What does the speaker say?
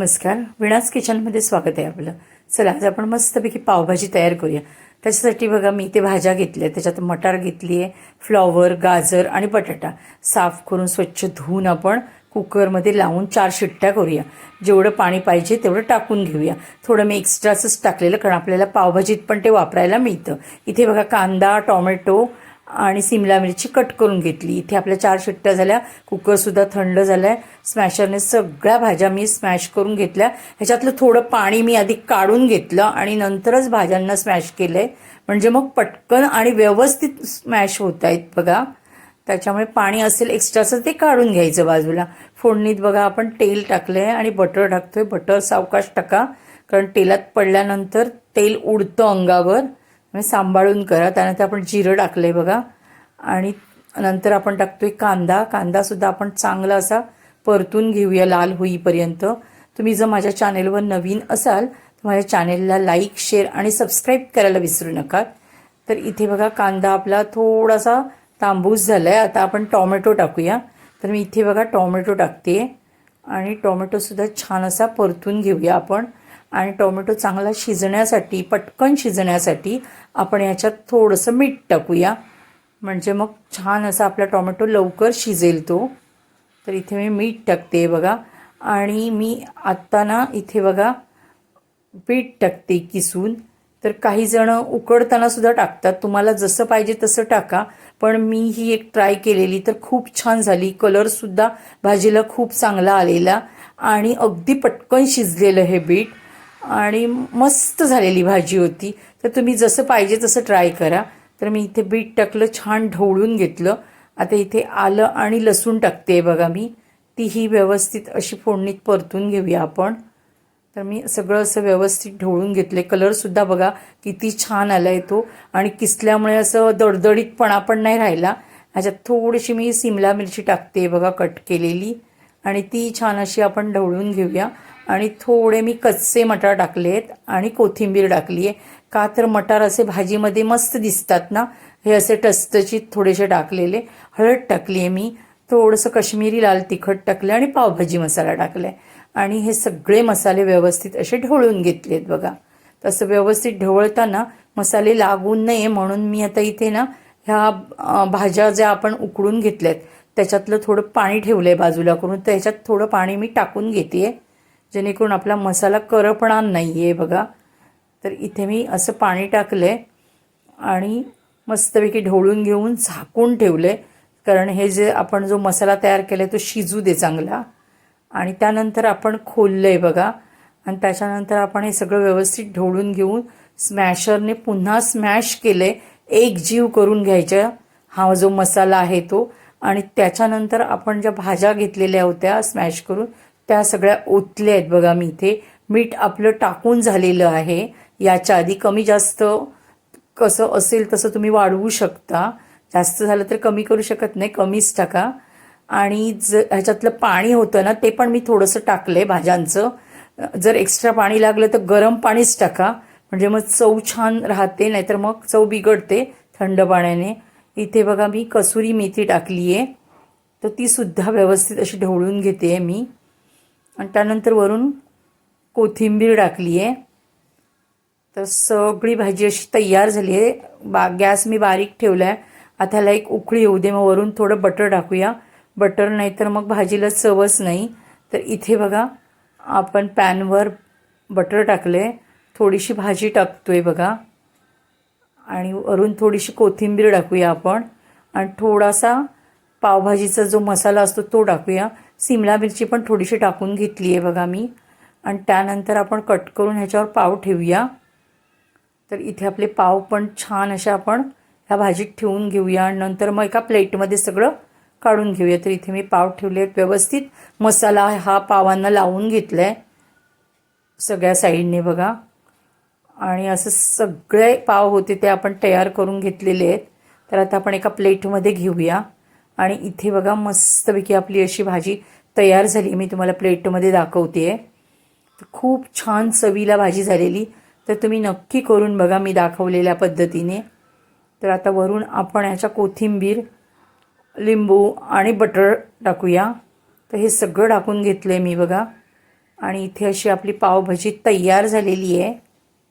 नमस्कार. विणास किचनमध्ये स्वागत आहे आपलं. चला आज आपण मस्तपैकी पावभाजी तयार करूया. त्याच्यासाठी बघा मी इथे भाज्या घेतल्या त्याच्यात मटार घेतली आहे फ्लॉवर गाजर आणि बटाटा. साफ करून स्वच्छ धुवून आपण कुकरमध्ये लावून चार शिट्ट्या करूया. जेवढं पाणी पाहिजे तेवढं टाकून घेऊया. थोडं मी एक्स्ट्राचंच टाकलेलं कारण आपल्याला पावभाजीत पण ते वापरायला मिळतं. इथे बघा कांदा टॉमॅटो आणि सिमला मिरची कट करून घेतली. इथे आपल्या चार शिट्ट्या झाल्या. कुकरसुद्धा थंड झालं आहे स्मॅशरने सगळ्या भाज्या मी स्मॅश करून घेतल्या. ह्याच्यातलं थोडं पाणी मी आधी काढून घेतलं आणि नंतरच भाज्यांना स्मॅश केलं आहे म्हणजे मग पटकन आणि व्यवस्थित स्मॅश होत आहेत बघा. त्याच्यामुळे पाणी असेल एक्स्ट्राचं ते काढून घ्यायचं बाजूला. फोडणीत बघा आपण तेल टाकलं आहे आणि बटर टाकतोय. बटर सावकाश टाका. कारण तेलात पडल्यानंतर तेल उडतं अंगावर. म्हणजे सांभाळून करा. त्यानंतर आपण जिरं टाकलं आहे बघा. आणि नंतर आपण टाकतो आहे कांदा कांदासुद्धा आपण चांगला असा परतून घेऊया लाल होईपर्यंत. तुम्ही जर माझ्या चॅनेलवर नवीन असाल तर माझ्या चॅनेलला लाईक शेअर आणि सबस्क्राईब करायला विसरू नका. तर इथे बघा कांदा आपला थोडासा तांबूस झाला आहे आता आपण टॉमॅटो टाकूया. तर मी इथे बघा टॉमॅटो टाकते. आणि टॉमॅटोसुद्धा छान असा परतून घेऊया आपण. आणि टोमॅटो चांगला शिजण्यासाठी पटकन शिजण्यासाठी आपण याच्यात थोडंसं मीठ टाकूया. म्हणजे मग छान असा आपला टोमॅटो लवकर शिजेल तो. तर इथे मी मीठ टाकते बघा. आणि मी आत्ता ना इथे बघा पीठ टाकते किसून. तर काही जण उकडताना सुद्धा टाकतात. तुम्हाला जसं पाहिजे तसं टाका. पण मी ही एक ट्राय केलेली. तर खूप छान झाली. कलरसुद्धा भाजीला खूप चांगला आलेला. आणि अगदी पटकन शिजलेलं हे बीट आणि मस्त झालेली भाजी होती. तर तुम्ही जसं पाहिजे तसं ट्राय करा. तर मी इथे बीट टाकलं छान ढवळून घेतलं. आता इथे आलं आणि लसूण टाकते बघा मी. तीही व्यवस्थित अशी फोडणीत परतून घेऊया आपण. तर मी सगळं असं व्यवस्थित ढवळून घेतले कलरसुद्धा बघा किती छान आला आहे तो. आणि किसल्यामुळे असं दडदडीतपणा पण नाही राहिला. ह्याच्यात थोडीशी मी सिमला मिरची टाकते बघा कट केलेली. आणि ती छान अशी आपण ढवळून घेऊया. आणि थोडे मी कच्चे मटार टाकलेत आणि कोथिंबीर टाकली आहे का तर मटार असे भाजीमध्ये मस्त दिसतात ना? हे असे टचटचीत थोडेसे टाकलेले. हळद टाकली आहे मी. थोडंसं कश्मीरी लाल तिखट टाकलं आणि पावभाजी मसाला टाकला आहे आणि हे सगळे मसाले व्यवस्थित असे ढवळून घेतलेत बघा. तसं व्यवस्थित ढवळताना मसाले लागून नये म्हणून मी आता इथे ना ह्या भाज्या ज्या आपण उकडून घेतल्यात त्याच्यातलं थोडं पाणी ठेवलं आहे बाजूला करून. तर ह्याच्यात थोडं पाणी मी टाकून घेते आहे जेणेकरून आपला मसाला करपणार नाही आहे बघा. तर इथे मी असं पाणी टाकलं आहे आणि मस्तपैकी ढवळून घेऊन झाकून ठेवलं आहे कारण हे जे आपण जो मसाला तयार केला आहे तो शिजू दे चांगला. आणि त्यानंतर आपण खोललं आहे बघा. आणि त्याच्यानंतर आपण हे सगळं व्यवस्थित ढवळून घेऊन स्मॅशरने पुन्हा स्मॅश केलं आहे एक जीव करून घ्यायचा. हा जो मसाला आहे तो. आणि त्याच्यानंतर आपण ज्या भाज्या घेतलेल्या होत्या स्मॅश करून त्या सगळ्या ओतल्या आहेत बघा मी इथे. मीठ आपलं टाकून झालेलं आहे. याच्या आधी कमी जास्त कसं असेल तसं तुम्ही वाढवू शकता. जास्त झालं तर कमी करू शकत नाही कमीच टाका. आणि ज ह्याच्यातलं पाणी होतं ना ते पण मी थोडंसं टाकलं आहे भाज्यांचं. जर एक्स्ट्रा पाणी लागलं तर गरम पाणीच टाका. म्हणजे मग चव छान राहते नाहीतर मग चव बिघडते थंड पाण्याने. इथे बघा मी कसुरी मेथी टाकली आहे तर तीसुद्धा व्यवस्थित अशी ढवळून घेते आहे मी. आणि त्यानंतर वरून कोथिंबीर टाकली आहे. तर सगळी भाजी अशी तयार झाली आहे. बा गॅस मी बारीक ठेवला आहे आता ह्याला एक उकळी येऊ दे. मग वरून थोडं बटर टाकूया. बटर नाही तर मग भाजीला चवच नाही. तर इथे बघा आपण पॅनवर बटर टाकलं आहे थोडीशी भाजी टाकतो आहे बघा. आणि वरून थोडीशी कोथिंबीर टाकूया आपण. आणि थोडासा पावभाजीचा जो मसाला असतो तो टाकूया. सिमला मिरची पण थोडीशी टाकून घेतली आहे बघा मी. आणि त्यानंतर आपण कट करून ह्याच्यावर पाव ठेवूया. तर इथे आपले पाव पण छान अशा आपण ह्या भाजीत ठेवून घेऊया. आणि नंतर मग एका प्लेटमध्ये सगळं काढून घेऊया. तर इथे मी पाव ठेवले आहेत व्यवस्थित. मसाला हा पावांना लावून घेतला आहे सगळ्या साईडने बघा. आणि असं सगळे पाव होते ते आपण तयार करून घेतलेले आहेत. तर आता आपण एका प्लेटमध्ये घेऊया. आणि इथे बघा मस्तपैकी आपली अशी भाजी तयार झाली. मी तुम्हाला प्लेटमध्ये दाखवते. आहे खूप छान चवीला भाजी झालेली. तर तुम्ही नक्की करून बघा मी दाखवलेल्या पद्धतीने. तर आता वरून आपण ह्याच्या कोथिंबीर लिंबू आणि बटर टाकूया. तर हे सगळं टाकून घेतलं आहे मी बघा. आणि इथे अशी आपली पावभाजी तयार झालेली आहे.